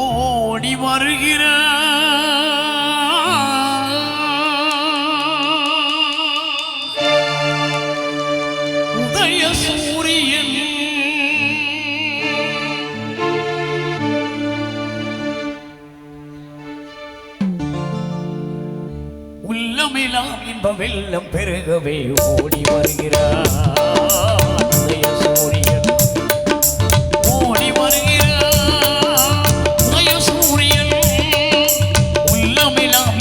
ஓடி வருகிற உதய சூரியன் உள்ளமெல்லாம் இன்ப வெள்ளம் பெருகவே ஓடி வருகிறார். মিলন